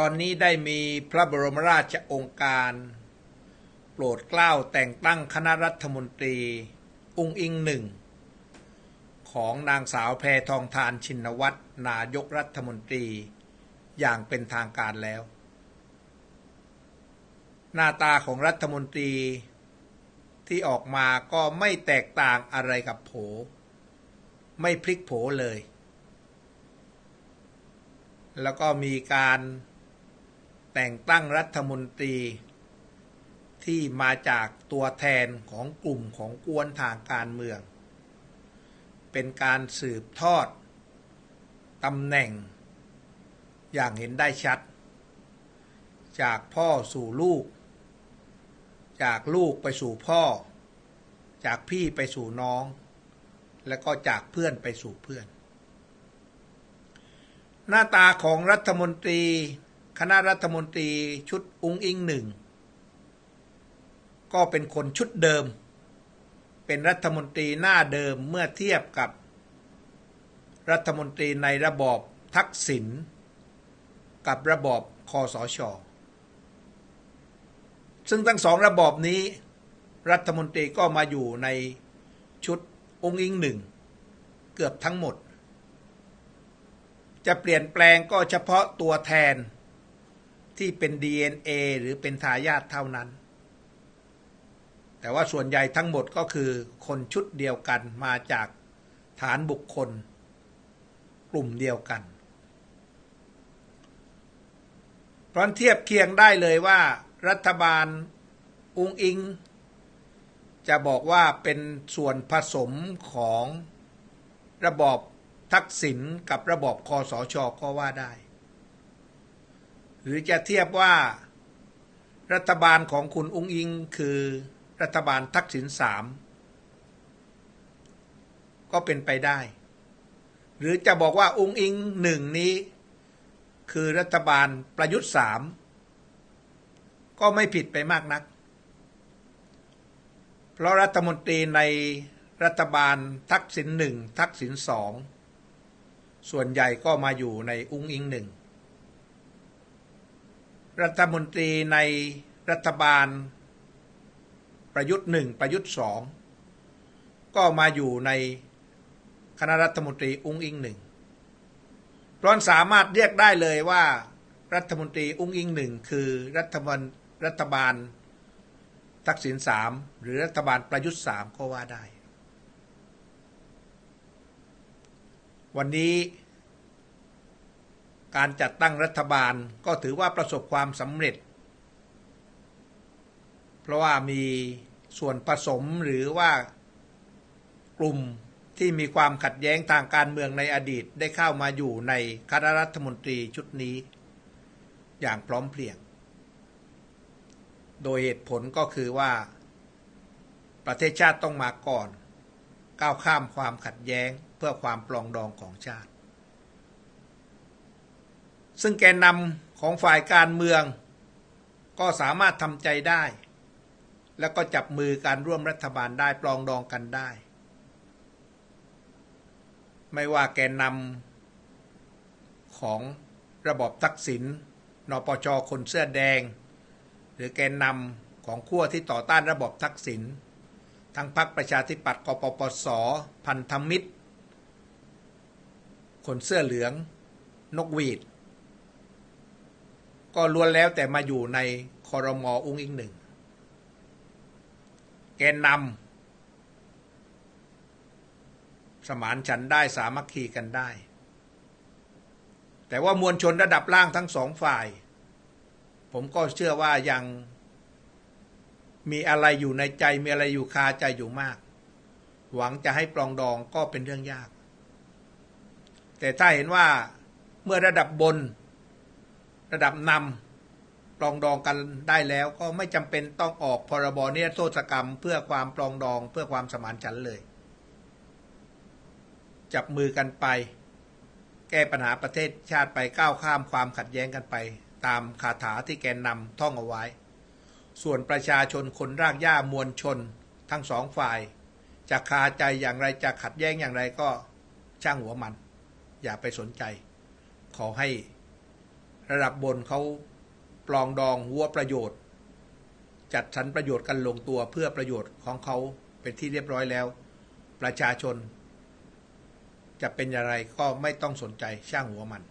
ตอนนี้ได้มีพระบรมราชองค์การ โปรดเกล้าแต่งตั้งคณะรัฐมนตรีอุ้งอิงหนึ่ง ของนางสาวแพทองทานชินวัตรนายกรัฐมนตรีอย่างเป็นทางการแล้ว หน้าตาของรัฐมนตรีที่ออกมาก็ไม่แตกต่างอะไรกับโผ ไม่พลิกโผเลย แล้วก็มีการ แต่งตั้งรัฐมนตรี ที่มาจากตัวแทนของกลุ่มของกวนทางการเมือง เป็นการสืบทอดตำแหน่ง อย่างเห็นได้ชัด จากพ่อสู่ลูก จากลูกไปสู่พ่อ จากพี่ไปสู่น้อง แล้วก็จากเพื่อนไปสู่เพื่อน หน้าตาของรัฐมนตรี คณะรัฐมนตรีชุดอุ้งอิงหนึ่งก็เป็นคนชุดเดิม เป็นรัฐมนตรีหน้าเดิมเมื่อเทียบกับ รัฐมนตรีในระบอบทักษิณกับระบอบคอสชซึ่งทั้งสองระบอบนี้ รัฐมนตรีก็มาอยู่ในชุดองค์อิงหนึ่ง เกือบทั้งหมด จะเปลี่ยนแปลงก็เฉพาะตัวแทน ที่เป็น DNA หรือเป็นทายาทเท่านั้น แต่ว่าส่วนใหญ่ทั้งหมดก็คือคนชุดเดียวกันมาจากฐานบุคคล กลุ่มเดียวกันเพราะเทียบเคียงได้เลยว่า รัฐบาลอุงอิง จะบอกว่าเป็นส่วนผสมของระบอบทักษิณกับระบอบคอสชก็ว่าได้ หรือจะเทียบว่ารัฐบาลของคุณอุ้งอิงคือรัฐบาลทักษิณสามก็เป็นไปได้ หรือจะบอกว่าอุ้งอิงหนึ่งนี้ คือรัฐบาลประยุทธ์สามก็ไม่ผิดไปมากนัก เพราะรัฐมนตรีในรัฐบาลทักษิณหนึ่งทักษิณสองส่วนใหญ่ก็มาอยู่ในอุ้งอิงหนึ่ง รัฐมนตรีในรัฐบาล ประยุทธ์หนึ่งประยุทธ์สองก็มาอยู่ในคณะรัฐมนตรีอุ้งอิงหนึ่งเพราะสามารถเรียกได้เลยว่า รัฐมนตรีอุ้งอิงหนึ่งคือรัฐบาลรัฐบาลทักษิณสามหรือรัฐบาลประยุทธ์สามก็ว่าได้ วันนี้ การจัดตั้งรัฐบาลก็ถือว่าประสบความสำเร็จ เพราะว่ามีส่วนผสมหรือว่ากลุ่มที่มีความขัดแย้งทางการเมืองในอดีตได้เข้ามาอยู่ในคณะรัฐมนตรีชุดนี้ อย่างพร้อมเพรียง โดยเหตุผลก็คือว่า ประเทศชาติต้องมาก่อน ก้าวข้ามความขัดแย้งเพื่อความปลองดองของชาติ ซึ่งแกนนำของฝ่ายการเมือง ก็สามารถทำใจได้ แล้วก็จับมือการร่วมรัฐบาลได้ปลองดองกันได้ ไม่ว่าแกนนำของระบบทักษิณนปชคนเสื้อแดง หรือแกนนำของขั้วที่ต่อต้านระบบทักษิณทั้งพรรคประชาธิปัตย์กปปส พันธมิตร คนเสื้อเหลือง นกหวีด ก็ล้วนแล้วแต่มาอยู่ในคอรมออุ้งอิงหนึ่งแกนนำสมานฉันได้สามัคคีกันได้ แต่ว่ามวลชนระดับล่างทั้งสองฝ่าย ผมก็เชื่อว่ายังมีอะไรอยู่ในใจมีอะไรอยู่คาใจอยู่มาก หวังจะให้ปลองดองก็เป็นเรื่องยาก แต่ถ้าเห็นว่าเมื่อระดับบน ระดับนำปลองดองกันได้แล้วก็ไม่จำเป็นต้องออกพรบเนี่ยโทษกรรม เพื่อความปลองดองเพื่อความสมานฉันเลย จับมือกันไป แก้ปัญหาประเทศชาติไปก้าวข้ามความขัดแย้งกันไป ตามคาถาที่แกนนำท่องเอาไว้ ส่วนประชาชนคนรากหญ้ามวลชน ทั้งสองฝ่ายจะคาใจอย่างไรจะขัดแย้งอย่างไรก็ช่างหัวมัน อย่าไปสนใจ ขอให้ ระดับบนเขาปลองดองหัวประโยชน์ จัดสรรประโยชน์กันลงตัวเพื่อประโยชน์ของเขาเป็นที่เรียบร้อยแล้ว ประชาชน จะเป็นอย่างไรก็ไม่ต้องสนใจช่างหัวมัน